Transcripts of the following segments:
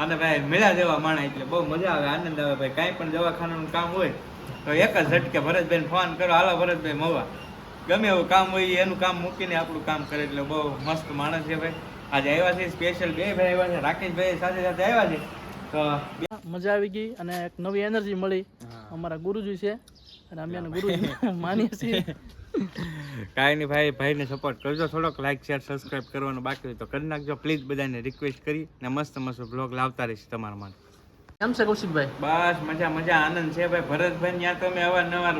અને ભાઈ મેળા જેવા માણા એટલે બહુ મજા આવે આનંદ આવે ભાઈ. કાંઈ પણ દવાખાનાનું કામ હોય તો એક જ ઝટકે ભરતભાઈને ફોન કરો હાલો ભરતભાઈ મવા. ગમે એવું કામ હોય એનું કામ મૂકીને આપણું કામ કરે એટલે બહુ મસ્ત માણસ છે ભાઈ. આજે આવ્યા છે સ્પેશિયલ બે ભાઈ આવ્યા છે રાકેશભાઈ સાથે સાથે આવ્યા છે. તો મજા આવી ગઈ અને એક નવી એનર્જી મળી. અમારા ગુરુજી છે અને અમે ગુરુજી માનીએ છીએ. કાંઈ નહીં ભાઈ ભાઈને સપોર્ટ કરજો થોડોક લાઈક શેર સબસ્ક્રાઇબ કરવાનું બાકી હોય તો કરી નાખજો. પ્લીઝ બધાને રિક્વેસ્ટ કરી ને મસ્ત મસ્ત બ્લોગ લાવતા રહીશ તમારા માટે. કેમ છે કૌશિકભાઈ? બસ મજા મજા આનંદ છે ભાઈ. ભરતભાઈ ત્યાં તો અમે અવારનવાર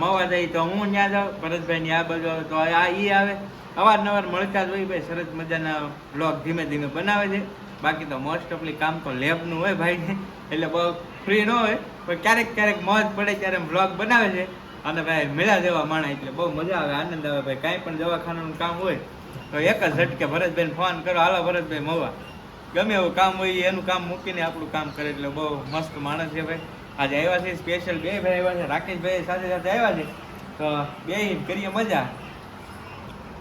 મવા જઈએ તો હું ત્યાં જાઉં ભરતભાઈ ની આ બાજુ આવે તો આ ઈ આવે. અવારનવાર મળતા જ હોય ભાઈ સરસ મજાના બ્લોગ ધીમે ધીમે બનાવે છે. બાકી તો મોસ્ટ ઓફલી કામ તો લેબનું હોય ભાઈને એટલે બહુ ફ્રી ન હોય પણ ક્યારેક ક્યારેક મોજ પડે ત્યારે બ્લોગ બનાવે છે. અને ભાઈ મેળા જેવા માણા એટલે બહુ મજા આવે, આનંદ આવે ભાઈ. કાંઈ પણ દવાખાનાનું કામ હોય, તો એક જ ઝટકે ભરતભાઈને ફોન કરો હાલો ભરતભાઈ મવા ગમે એવું કામ હોય એનું કામ મૂકીને આપણું કામ કરે એટલે બહુ મસ્ત માણસ છે ભાઈ. આજે આવ્યા છે સ્પેશિયલ બે ભાઈ આવ્યા છે, રાકેશભાઈ સાથે સાથે આવ્યા છે. તો બે કરીએ મજા.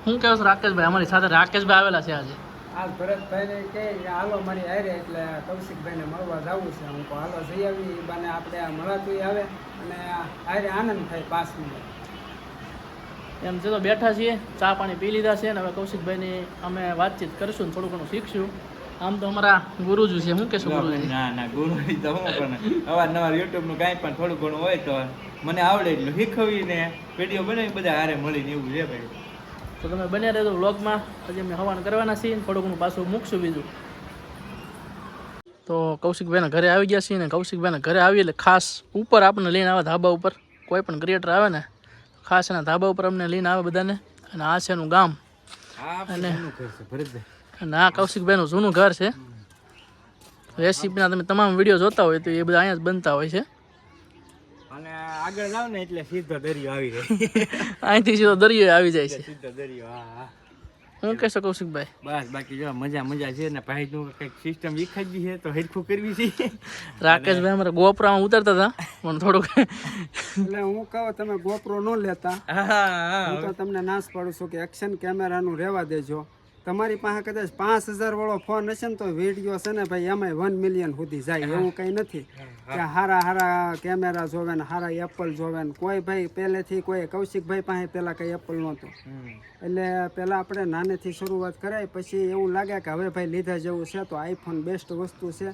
હું કહું રાકેશભાઈ? અમારી સાથે રાકેશભાઈ આવેલા છે આજે. હાલ ભરતભાઈને કહે કે હાલો મારી હારે એટલે કૌશિકભાઈને મળવા જવું છે. હું કહું હાલો જઈ આવી. ઈ બાને આપણે આ મળાતું આવે અને હારે આનંદ થાય પાંચ મિનિટ એમ છે તો બેઠા છીએ ચા પાણી પી લીધા છે અને હવે કૌશિકભાઈની અમે વાતચીત કરીશું ને થોડું ઘણું શીખશું. આમ તો અમારા ગુરુજી છે શું કહેશું ગુરુજી? ના ના ગુરુજી તો હું પણ અવારનવાર યુટ્યુબનું કાંઈ પણ થોડું ઘણું હોય તો મને આવડે એટલું શીખવીને વીડિયો બનાવી બધા હારે મળીને એવું છે ભાઈ. તો તમે બન્યા રહેજો વ્લોગમાં. હજી અમે હવાન કરવાના છીએ થોડું ઘણું પાછું મૂકશું બીજું. તો કૌશિકભાઈના ઘરે આવી ગયા છીએ ને કૌશિકભાઈના ઘરે આવી એટલે ખાસ ઉપર આપણને લઈને આવે ધાબા ઉપર. કોઈ પણ ક્રિએટર આવે ને ખાસ એના ધાબા ઉપર અમને લઈને આવે બધાને. અને આ છે એનું ગામ. અને- અને આ કૌશિકભાઈનું જૂનું ઘર છે. રેસીપીના તમે તમામ વીડિયો જોતા હોય તો એ બધા અહીંયા જ બનતા હોય છે. આગળ જાવ ને એટલે સીધો દરિયો આવી જાય. અહીંથી સીધો દરિયો આવી જાય છે. સીધો દરિયો હા હા. હું કહેશો કૌશિકભાઈ બસ બાકી જો મજા મજા છે ને ભાઈ નું કંઈક સિસ્ટમ વિખાઈ છે તો હેરખું કરવી છે. રાકેશભાઈ અમારે ગોપરામાં ઉતરતા હતા. પણ થોડુંક એટલે હું કહું તમે ગોપરો ન લેતા. હા હા હું. તો તમને નાશ પાડું છું કે એક્શન કેમેરાનું રહેવા દેજો. તમારી પાસે કદાચ પાંચ હજાર વાળો ફોન હશે ને તો વીડિયો છે ને ભાઈ એમાંય વન મિલિયન સુધી જાય. એવું કંઈ નથી. કે હારા હારા કેમેરા જોવે ને હારા એપલ જોવે ને કોઈ ભાઈ પહેલેથી કોઈ કૌશિકભાઈ પાસે પહેલાં કંઈ એપલ નહોતો. એટલે પહેલાં આપણે નાનેથી શરૂઆત કરાય પછી એવું લાગે કે હવે ભાઈ લીધા જેવું છે તો આઈફોન બેસ્ટ વસ્તુ છે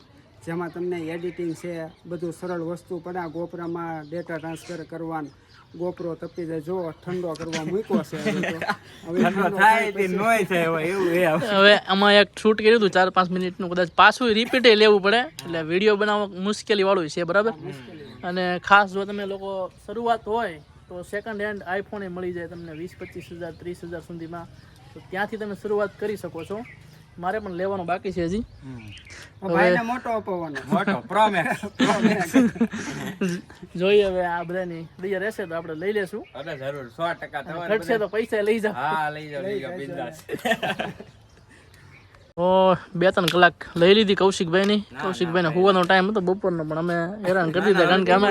જેમાં તમને એડિટિંગ છે બધું સરળ વસ્તુ પડે ગોપરામાં ડેટા ટ્રાન્સફર કરવાનું. ગોપરો તપી જાય. જો ઠંડો કરવા મૂક્યો છે હવે ઠંડો થાય તે નોય થાય એવું હવે. આમાં એક શૂટ કર્યું હતું ચાર પાંચ મિનિટનું કદાચ પાછું રિપીટે લેવું પડે. એટલે વીડિયો બનાવવા મુશ્કેલી વાળું છે બરાબર? અને ખાસ જો તમે લોકો શરૂઆત હોય તો સેકન્ડ હેન્ડ આઈફોન મળી જાય તમને વીસ પચીસ હજાર ત્રીસ હજાર સુધીમાં. તો ત્યાંથી તમે શરૂઆત કરી શકો છો. મારે પણ લેવાનું બાકી છે હજી. મોટો મોટો પ્રોમેક્સ જોઈએ હવે આ બધાની બીજા રહેશે તો આપણે લઈ લેશું. અરે જરૂર સો ટકા તમારે ઘટશે તો પૈસા લઈ જાઓ. હા લઈ જાઓ લઈ જાઓ બિંદાસ. ઓ બે ત્રણ કલાક લઈ લીધી કૌશિકભાઈ ની કૌશિકભાઈ ને હોવાનો ટાઈમ હતો બપોરનો પણ અમે હેરાન કરી દીધા કારણ કે અમે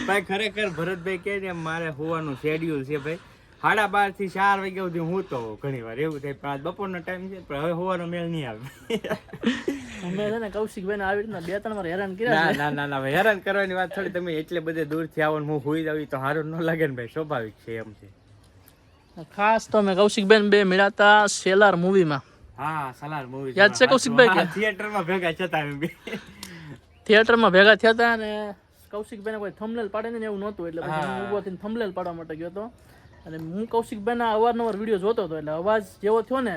ભાઈ ખરેખર ભરતભાઈ કે મારે હોવાનું શેડ્યુલ છે ભાઈ. સાડા બારથી ચાર વાગ્યા સુધી હું તો ઘણી વાર એવું થાય પણ આજ બપોરનો ટાઈમ છે પણ હવે હોવાનો મેળ નહીં આવે. અમે છે ને આવી રીતના બે ત્રણ વાર હેરાન કર્યા ના ના ના ના હેરાન કરવાની વાત થોડી તમે એટલે બધે દૂરથી આવો ને હું હોઈ જાવી તો સારું ન લાગે ને ભાઈ સ્વાભાવિક છે એમ છે. છે ખાસ તો અમે કૌશિકભાઈ બે મળ્યા સેલાર મૂવીમાં હા સલાર મૂવી યાદ છે કૌશિકભાઈ કે? થિયેટરમાં ભેગા થતા અમે બે. થિયેટરમાં ભેગા થયા હતા અને કૌશિકભાઈને કોઈ થંબનેલ પાડે ને એવું નહોતું એટલે પછી હું. ઊભો થઈને થંબનેલ પાડવા માટે ગયો હતો. અને હું કૌશિકભાઈના અવારનવાર વીડિયો જોતો હતો એટલે અવાજ જેવો થયો ને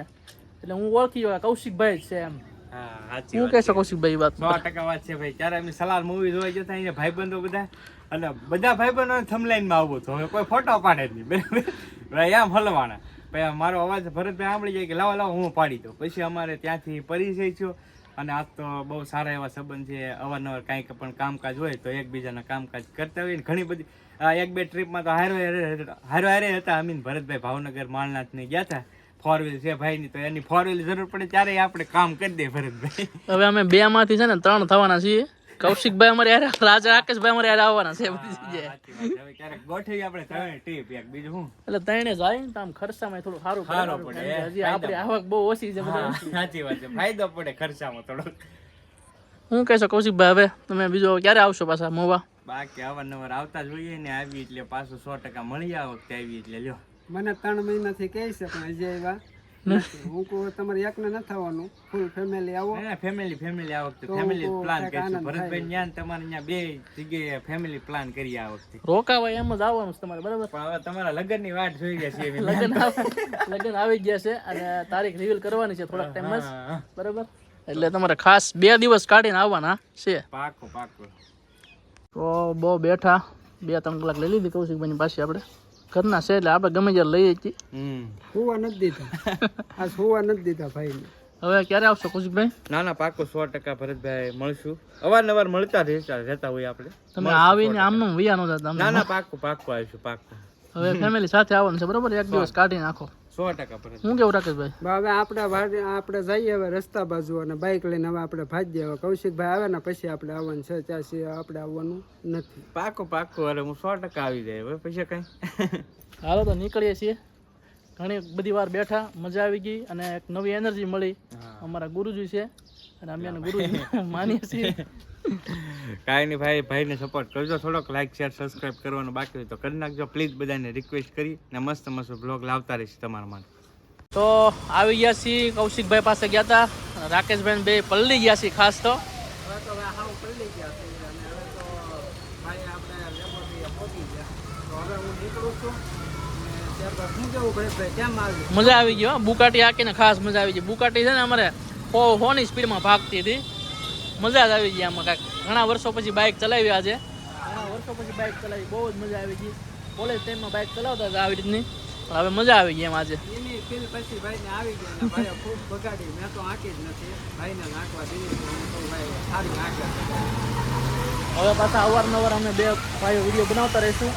એટલે હું ઓળખી ગયો કૌશિકભાઈ જ છે એમ. હા સાચી હું કહેશો કૌશિકભાઈ વાત? સો ટકા વાત છે ભાઈ. ત્યારે અમે સલાર મૂવી જોવા જતા અહીંયા ભાઈબંધો બધા. અને બધા ભાઈબંધો થમલાઈનમાં આવું હતું. હવે કોઈ ફોટો પાડે જ નહીં. બરાબર? આમ હલવાના. પછી મારો અવાજ ભરતભાઈ સાંભળી જાય કે લાવો લાવો હું પાડી દઉં. પછી અમારે ત્યાંથી પરિચય થયો. અને આજ તો બહુ સારા એવા સંબંધ છે. અવારનવાર કાંઈક પણ કામકાજ હોય તો એકબીજાના કામકાજ કરતા હોય ઘણી બધી એક બે ટ્રીપમાં તો હારો હારો હારે હતા અમીન ભરતભાઈ ભાવનગર, માલનાથને ગયા હતા ફોર વ્હીલ છે ભાઈની, તો એની ફોર વ્હીલ જરૂર પડે ત્યારે આપણે કામ કરી દે ભરતભાઈ. હવે અમે બે માંથી છે ને ત્રણ થવાના છીએ. કૌશિકભાઈ અમારે યાર રાજા રાકેશભાઈ અમારે યાર આવવાના છે બધી જગ્યાએ. ક્યારેક ગોઠવી આપણે ત્રણે ટીપ એક બીજું શું? એટલે ત્રણે જાય ને તો આમ ખર્ચામાં થોડું સારું પડે. સારું પડે, હજી આપણી આવક બહુ ઓછી છે બધા. સાચી વાત છે. ફાયદો પડે ખર્ચામાં થોડોક. હું કહેશો કૌશિકભાઈ હવે તમે બીજો ક્યારે આવશો પાછા મોવા? બાકી અવારનવાર આવતા જોઈએ ને આવી એટલે પાછું સો ટકા મળી આ વખતે આવી એટલે લ્યો. મને ત્રણ મહિનાથી કહે છે પણ હજી આવ્યા. હું? કહું તમારે એકને નથી થવાનું ફૂલ ફેમિલી આવો. ફેમિલી ફેમિલી આ વખતે ફેમિલી પ્લાન કરીશું. ભરતભાઈ ન્યા ને તમારે અહીંયા બે જગ્યાએ ફેમિલી પ્લાન કરીએ આ વખતે. રોકાવાય એમ જ આવવાનું છે તમારે બરાબર? પણ હવે તમારા લગ્નની વાટ જોઈ ગયા છીએ લગ્ન લગ્ન આવી ગયા છે અને તારીખ રિવીલ કરવાની છે થોડાક ટાઈમ જ. બરાબર? એટલે તમારે ખાસ બે દિવસ કાઢીને આવવાના છે? પાકો પાકો તો બહુ બેઠા. બે ત્રણ કલાક લઈ લીધી કૌશિકભાઈની પાસે આપણે. ઘરના છે એટલે આપણે ગમે ત્યારે લઈએ છીએ. હોવા સુવા નથી દીધા આ સુવા નથી દીધા ભાઈ હવે ક્યારે આવશો કુશભાઈ ના ના પાકો સો ટકા ભરતભાઈ મળશું. અવારનવાર મળતા રહેતા રહેતા હોય આપણે. તમે આવીને આમનું વિયા નો જતા ના ના પાકું પાકું આવીશું પાકું હવે ફેમિલી સાથે આવવાનું છે બરોબર? એક દિવસ કાઢી નાખો. સો ટકા હું કેવું રાકેશભાઈ? હવે આપણે આપણે જઈએ હવે રસ્તા બાજુ અને બાઇક લઈને હવે આપણે ભાજીએ હવે કૌશિકભાઈ આવે ને પછી આપણે આવવાનું છે. ત્યાં સિવાય આપણે આવવાનું નથી. પાકું પાકું અરે હું સો ટકા આવી જાય. હવે પછી કઈ? હાલો તો નીકળીએ છીએ. ઘણી બધી વાર બેઠા મજા આવી ગઈ અને એક નવી એનર્જી મળી. અમારા ગુરુજી છે. અને અમે એને ગુરુજી માનીએ છીએ. કાંઈ નહીં ભાઈ ભાઈને સપોર્ટ કરજો થોડોક લાઈક શેર સબસ્ક્રાઇબ કરવાનું બાકી હોય તો કરી નાખજો. પ્લીઝ બધાને રિક્વેસ્ટ કરી ને મસ્ત મસ્ત બ્લોગ લાવતા રહીશ તમારા માટે. તો આવી ગયા છીએ કૌશિકભાઈ પાસે ગયા હતા રાકેશભાઈ બે પલ્લી ગયા છીએ ખાસ તો. હવે તો હવે હાવ પલળી ગયા છે અને હવે તો ભાઈ આપણે લેબોરેટરીએ પહોંચી ગયા. તો હવે હું નીકળું છું અને ત્યારબાદ શું કેવું ભાઈ કેમ આવ્યું મજા આવી ગયો બુકાટી હાકીને ખાસ મજા આવી ગઈ. બુકાટી છે ને અમારે હો હો ની સ્પીડમાં ભાગતી હતી. મજા જ આવી ગઈ આમાં કાંઈક. ઘણા વર્ષો પછી બાઇક ચલાવી આજે ઘણા વર્ષો પછી બાઇક ચલાવી બહુ જ મજા આવી ગઈ. કોલેજ ટાઈમમાં બાઇક ચલાવતા હતા આવી રીતની. પણ હવે મજા આવી ગઈ એમ આજે. એની ફીલ પછી ભાઈને આવી ગઈ ભાઈ ખૂબ બગાડી. મેં તો આંકી જ નથી. ભાઈને નાખવા દીધી તો હું કહું ભાઈ સારી નાખ્યા હવે પાછા અવારનવાર અમે બે ભાઈઓ વીડિયો બનાવતા રહીશું.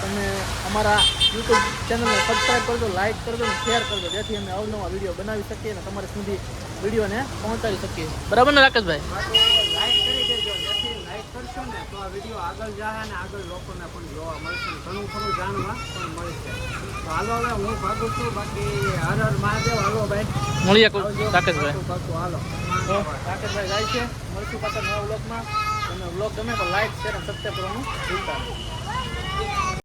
તમે અમારા યુટ્યુબ ચેનલને સબસ્ક્રાઈબ કરજો લાઇક કરજો અને શેર કરજો જેથી અમે અવનવા વીડિયો બનાવી શકીએ અને તમારા સુધી વિડીયોને પહોંચાડી શકીએ. બરાબર ને રાકેશભાઈ? લાઈક કરી દેજો. જેથી લાઈક કરશો ને તો આ વીડિયો આગળ જાય અને આગળ લોકોને પણ જોવા મળશે. ઘણું ઘણું જાણવા પણ મળશે. તો હાલો હવે હું ભાગું છું. બાકી હર હર મહાદેવ. હાલો ભાઈ. મળીએ રાકેશભાઈ. પાકું હાલો. રાકેશભાઈ જાય છે. મળશું પાછા નવા વ્લોગમાં તમને વ્લોગ ગમે તો લાઈક શેર અને સબસ્ક્રાઈબ કરવાનું ભૂલતા નહીં.